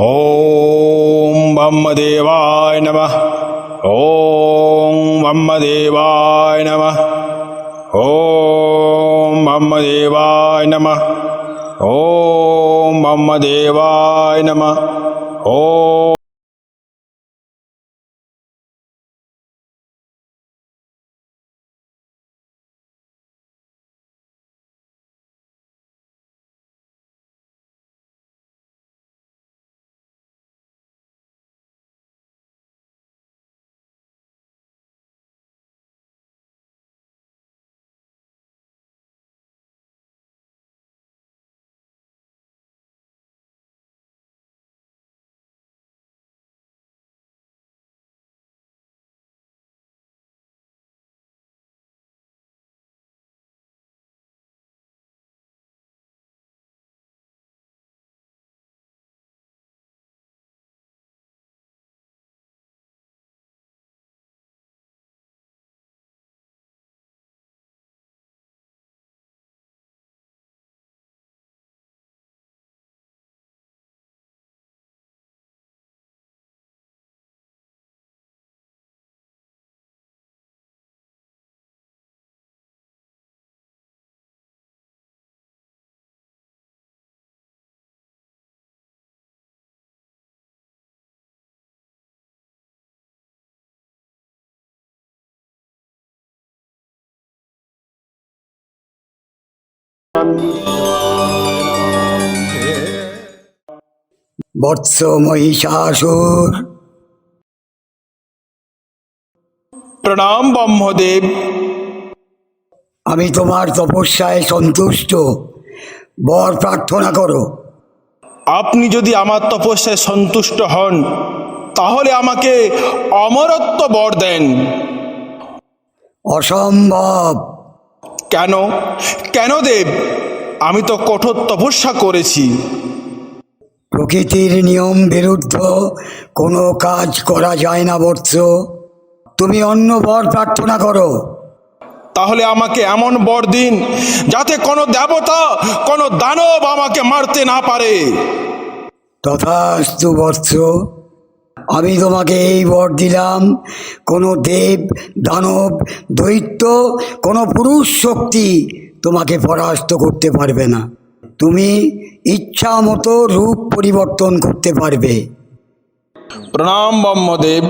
ॐ ब्रह्मदेवाय नमः। ॐ ब्रह्मदेवाय नमः। ॐ ब्रह्मदेवाय नमः। ॐ ब्रह्मदेवाय नमः। ॐ বৎস মহিষাসুর প্রণাম ব্রহ্মদেব। আমি তোমার তপস্যায় সন্তুষ্ট। বর প্রার্থনা করো। আপনি যদি আমার তপস্যায় সন্তুষ্ট হন তাহলে আমাকে অমরত্ব বর দেন। অসম্ভব। কেন? কেন দেব? আমি তো কঠোর তপস্যা করেছি। প্রকৃতির নিয়ম বিরুদ্ধ কোনো কাজ করা যায় না বৎস। তুমি অন্য বর প্রার্থনা করো। তাহলে আমাকে এমন বর দিন যাতে কোনো দেবতা কোনো দানব আমাকে মারতে না পারে। তথাস্তু বৎস। আমি তোমাকে এই বর দিলাম। কোনো দেব, দানব, দৈত্য, কোনো পুরুষ শক্তি তোমাকে পরাস্ত করতে পারবে না। তুমি ইচ্ছা মতো রূপ পরিবর্তন করতে পারবে। প্রণাম ব্রহ্মদেব।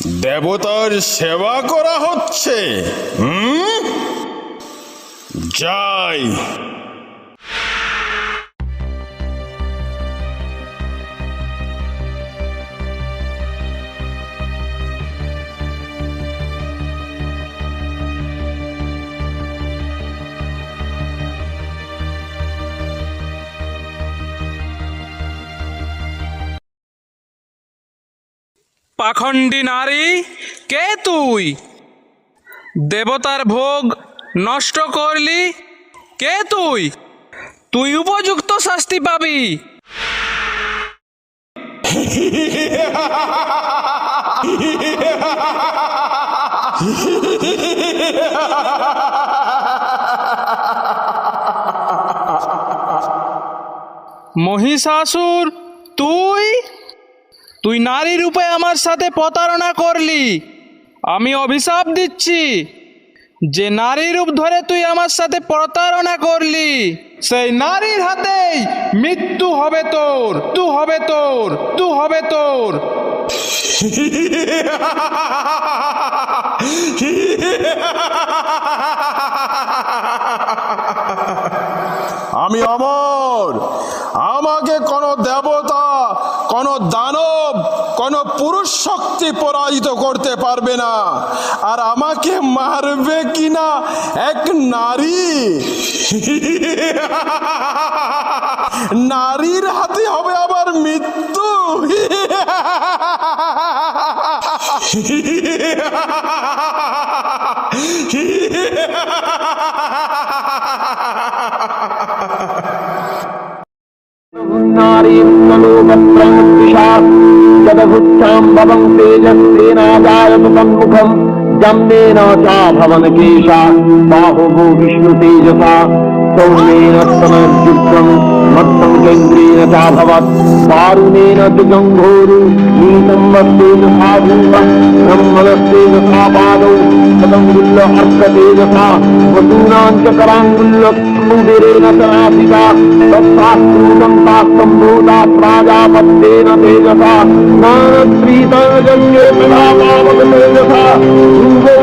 দেবতার সেবা করা হচ্ছে হুম? যাই পাখণ্ডী নারী, কে তুই? দেবতার ভোগ নষ্ট করলি, কে তুই? তুই উপযুক্ত শাস্তি পাবি। মহিষাসুর, তুই? তুই নারী রূপে আমার সাথে প্রতারণা করলি। আমি অভিশাপ দিচ্ছি। যে নারী রূপ ধরে তুই আমার সাথে প্রতারণা করলি, সেই নারীর হাতেই মৃত্যু হবে তোর, তু হবে তোর, তু হবে তোর। আমি অমর। আমাকে কোনো দেবতা কোন দানব, কোন পুরুষ শক্তি পরাজিত করতে পারবে না। আর আমাকে মারবে কিনা এক নারী। নারীর হাতে হবে আবার মৃত্যু। नारीं मनोमत्रयोद्विषा जगगुच्छां भवं तेजस्तेना तन्मुखम् जम्नेन चा भवन केशा बाहुभो विष्णुतेजसा। सौम्येन समर्जुक्तम् मत्सङ्गेन्द्रेणचाभवत् वारुणेन द्विजङ्घोरु नीतं वस्तेन सा भूमः ब्रह्मणस्तेन सा पादौ शतङ्गुल्ल सा वसूनां च कराङ्गुल्ल कुबेरेण सनासिता तत्सास्तूतं तास्तम्भूतात् प्राजापत्येन तेजसा नानश्रीतजङ्गे सदा पावकतेजसा ध्रुवौ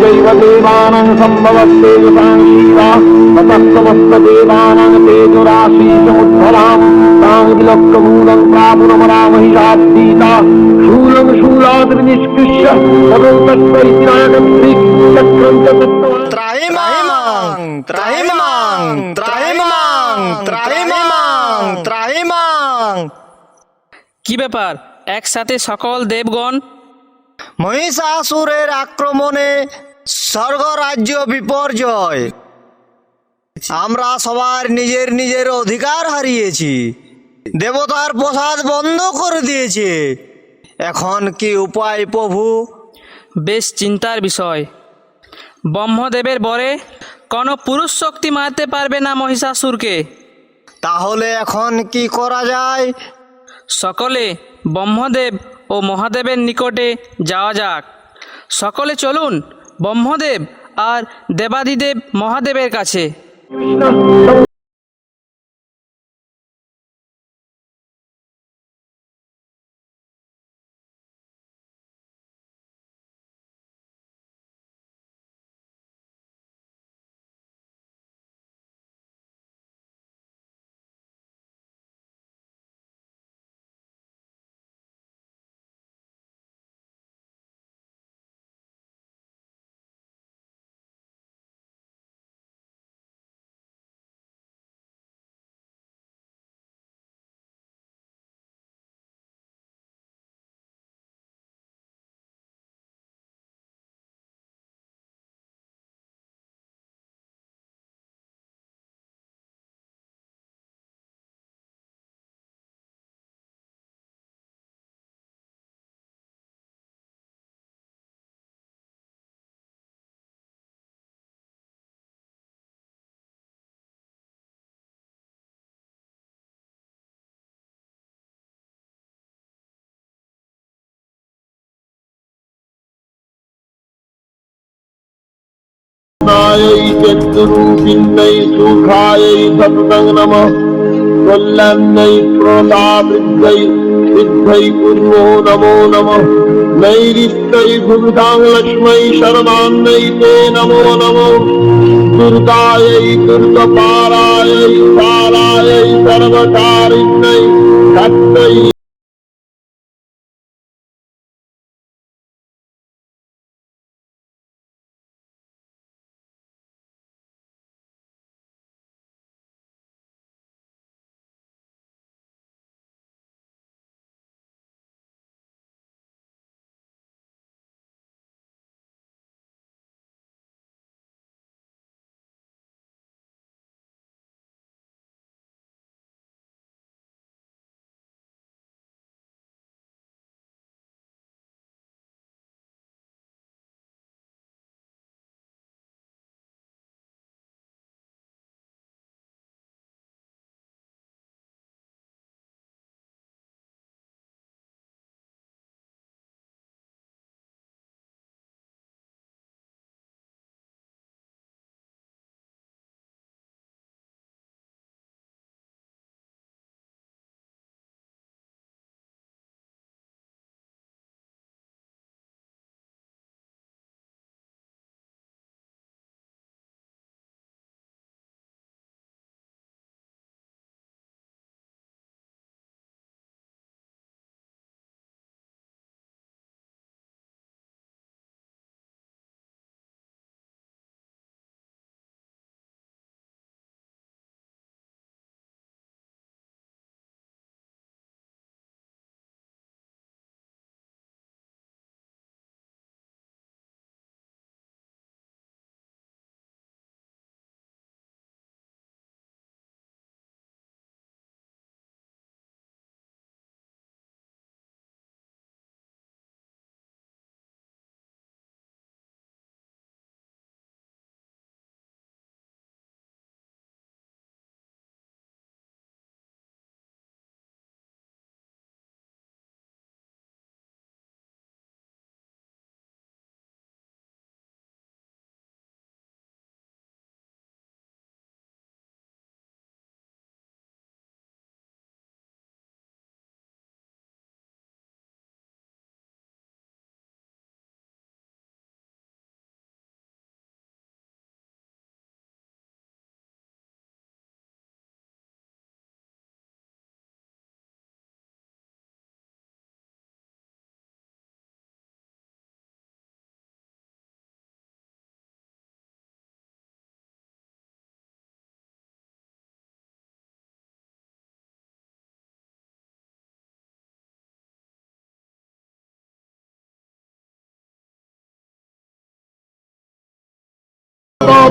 चैव देवानां सम्भवस्तेज शिवा ततस्तमस्तदेवानां तेजराशि समुद्धरां तां विलक्कमूलं प्रापुरमरामहिषाब्दीता शूलं शूलाद्रिनिष्कृष्य तदौ तत्त्वैति नायकं चक्रं च तत्त्वा ত্রাহিমাং ত্রাহিমাং ত্রাহিমাং ত্রাহিমাং ত্রাহিমাং কি ব্যাপার একসাথে সকল দেবগণ মহিষাসুরের আক্রমণে স্বর্গরাজ্য বিপর্যয়। আমরা সবার নিজের নিজের অধিকার হারিয়েছি। দেবতার প্রসাদ বন্ধ করে দিয়েছে। এখন কি উপায় প্রভু? বেশ চিন্তার বিষয়। ব্রহ্মদেবের বরে কোনো পুরুষ শক্তি মারতে পারবে না মহিষাসুরকে। তাহলে এখন কি করা যায়? সকলে ব্রহ্মদেব ও মহাদেবের নিকটে যাওয়া যাক। সকলে চলুন ব্রহ্মদেব আর দেবাদিদেব মহাদেবের কাছে। चक्षुरूपिण्यै सुखायै सततं नमः कल्याण्यै प्रणतावृद्धै सिद्धै कुर्मो नमो नमः नैरिष्टै भुवितां लक्ष्मै शरणान्यै ते नमो नमः दुर्गायै दुर्गपारायै पारायै सर्वकारिण्यै शक्तै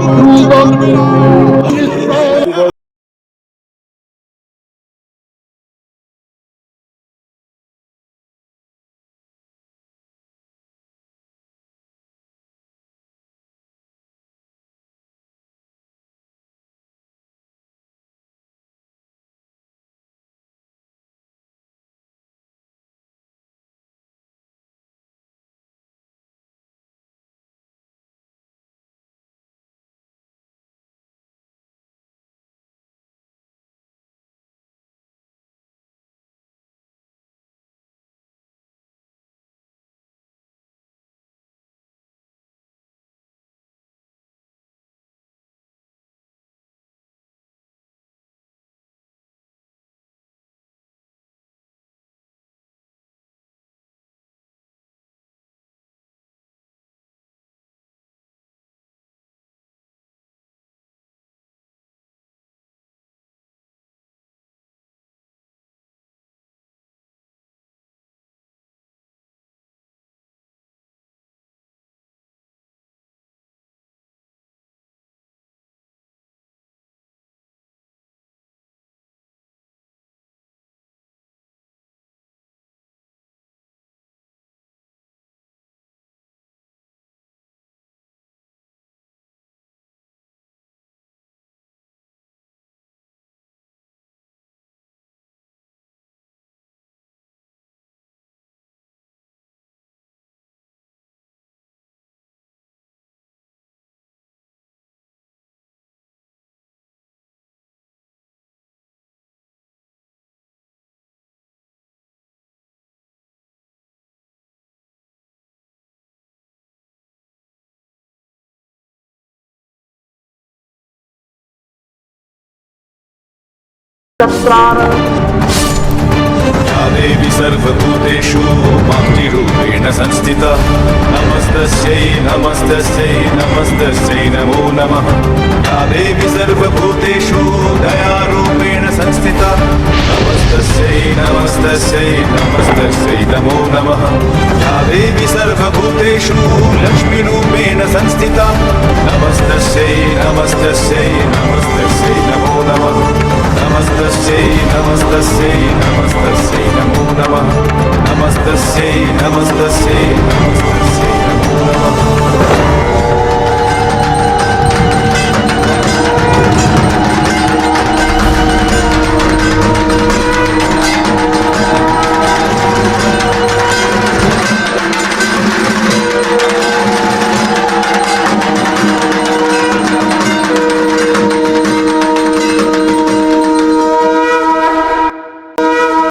ধ্রুবং देवी सर्वभूतेषु मातृरूपेण संस्थिता नमस्तस्यै नमस्तस्यै नमस्तस्यै नमो नमः या देवी सर्वभूतेषु दयारूपेण संस्थिता नमस्तस्यै नमस्तस्यै नमस्तस्यै नमो नमः या देवी सर्वभूतेषु लक्ष्मीरूपेण संस्थिता नमस्तस्यै नमस्तस्यै नमस्तस्यै नमो नमः Namastasei, Namastasei, Namastasei, Namo Namah. Namastasei, Namastasei, Namastasei.